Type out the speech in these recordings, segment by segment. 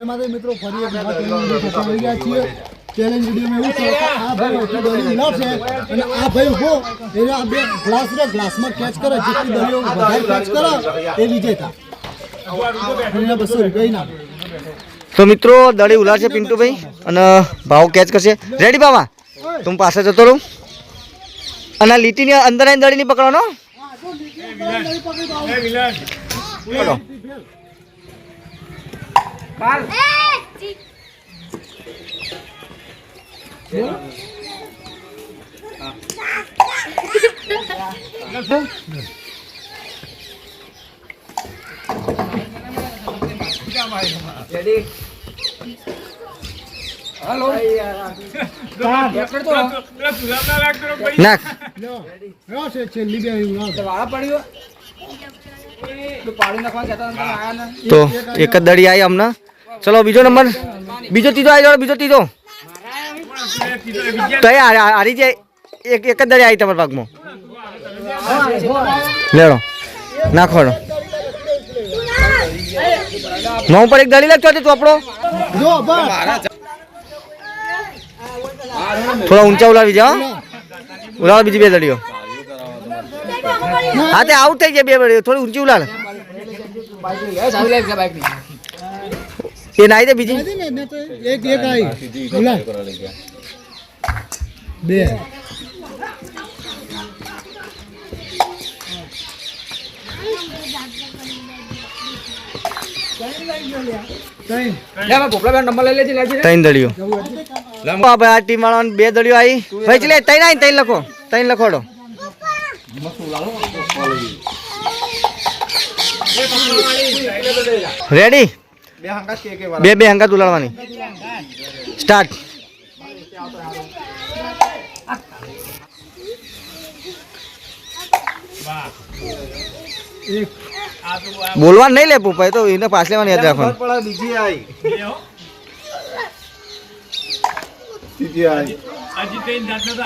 એમાંથી મિત્રો ફરી એક વાત આવી ગયા છીએ. ચેલેન્જ વિડીયોમાં એવું છે કે આ ભાઈ એટલી દલીઓ ઉલાવશે અને આ ભાઈ ઊભો એને આ બે ગ્લાસ રે ગ્લાસમાં કેચ કરે જેટલી દલીઓ વધારે કેચ કરે એ વિજેતા અને બસો રૂપિયા ના તો મિત્રો દડી ઉલાર છે પિન્ટુભાઈ અને ભાવ કેચ કરશે. રેડી બાવા? તું પાસે જતો રહું. અને લીટીની અંદર દડી નહીં પકડવાનો પકડો નાખ. લ્યો છે ઉલાવ તો એક જ દડી આવી અમને. ચલો, બીજો નંબર. બીજો ત્રીજો આવી જાઓ, બીજો ત્રીજો. તો એ હારી જાય એક એક જ દડી આવી તમારા ભાગમાં. લેડો. નાખો મો ઉપર એક દડી લાગતો તું આપણો? થોડા ઊંચા ઉલાવી જાઓ ઉલાવો બીજી બે દડીઓ હા, તે આઉટ થઈ જાય બે દડીઓ થોડી ઊંચી ઉલાડ એ નાઈ દે બીજી નથી ને, ને તો એક એક આવી બે ત્રણ ત્રણ ભાઈ આ ટીમ વાળાને બે દળીઓ આવી ભાઈ લે ત્રણ આવી ત્રણ લખો ત્રણ લખોડો રેડી બે બે હંગાત ઉલાડવાની સ્ટાર્ટ. એક બોલવા નહીં લે પપ્પા તો એને પાસ લેવાની યાદ રાખવાનું જાતનો તો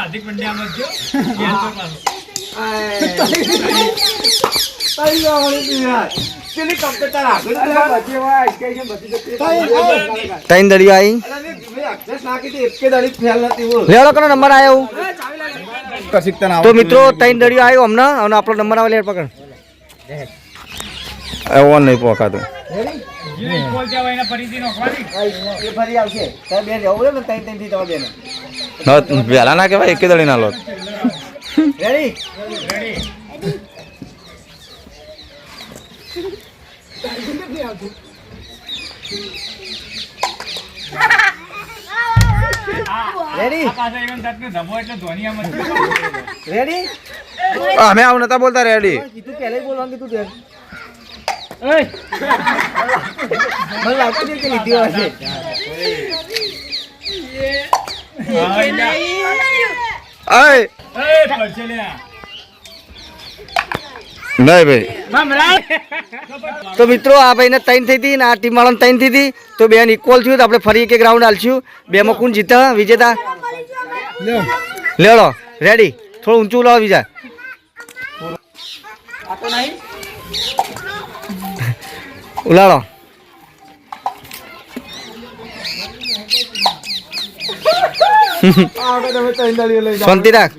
તો પાછો. ત્રણ દડીઓ આવી. લેવડો કનો નંબર આવ્યો તો મિત્રો ત્રણ દડીઓ આવ્યો હમણાં અને આપણો નંબર આવે લેટ પકડ. એવો નહીં પોકાતું. વહેલા ના કેવાય એકે દળી ના લો રેડી રેડી આ પાછા even જાતનો ધબો એટલે ધોનિયામાં જ થયો. રેડી અમે આવું નતા બોલતા રેડી કીધું પહેલા બોલવાનું કીધું તે મને લાગતું છે કે લીધી હશે અય એ, પડશે લ્યા. નહીં ભાઈ. તો મિત્રો આ ભાઈને ત્રણ થઈ હતી ને આ ટીમ વાળાને ત્રણ થઈ હતી. તો બેન ઇક્વલ થયું તો આપણે ફરી એક એક રાઉન્ડ હાલશું. બેમાં કોણ જીતા વિજેતા. લેડો રેડી થોડું ઊંચું લાવો બીજા. ઉલાડો. શાંતિ રાખ.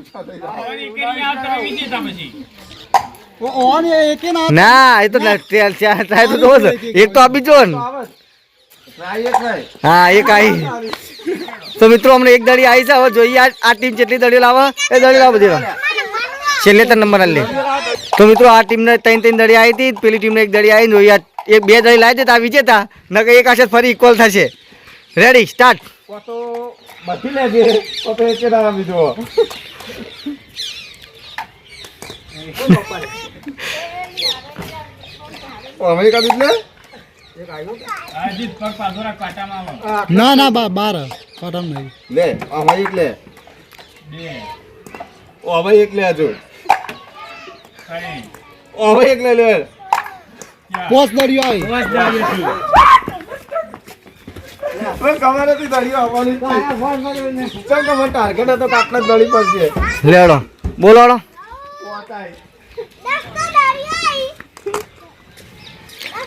ના ના એ તો ના- તે- થાય તો જોવો એક તો આપી જો. ને હા એક આવી તો મિત્રો અમને એક દડી આવી છે હવે જોઈએ આ આ ટીમ જેટલી દડીઓ લાવે એ દડી લાવો બધી છેલ્લે ત્રણ નંબર લે તો મિત્રો આ ટીમને ત્રણ ત્રણ દડી આવી હતી પેલી ટીમને એક દડી આવી જોઈએ એક બે દડી લાવી દેતા વિજેતા વિજેતા. કે એક આશે ફરી ઇક્વલ થશે. રેડી સ્ટાર્ટ હજી પગ પાટામાં આવો. ના? ના બા બાર. પાટણ નહીં. લે અમે એક લે. બે, અમે એક લે હજુ ત્રણ, અમે એક લે. પોસ દડિયો આવી બસ જાઈએ છીએ.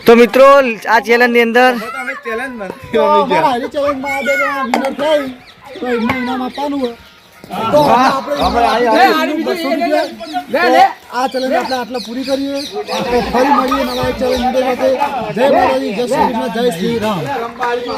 તો મિત્રો આ અંદર ચેલેન્જની ચેલેન્જમાં આ ચેલેન્જ આપણે આટલા પૂરી કરીએ. તો ફરી મળીએ નવા ચેલેન્જ જય માતાજી જય શ્રી જય શ્રી રામ.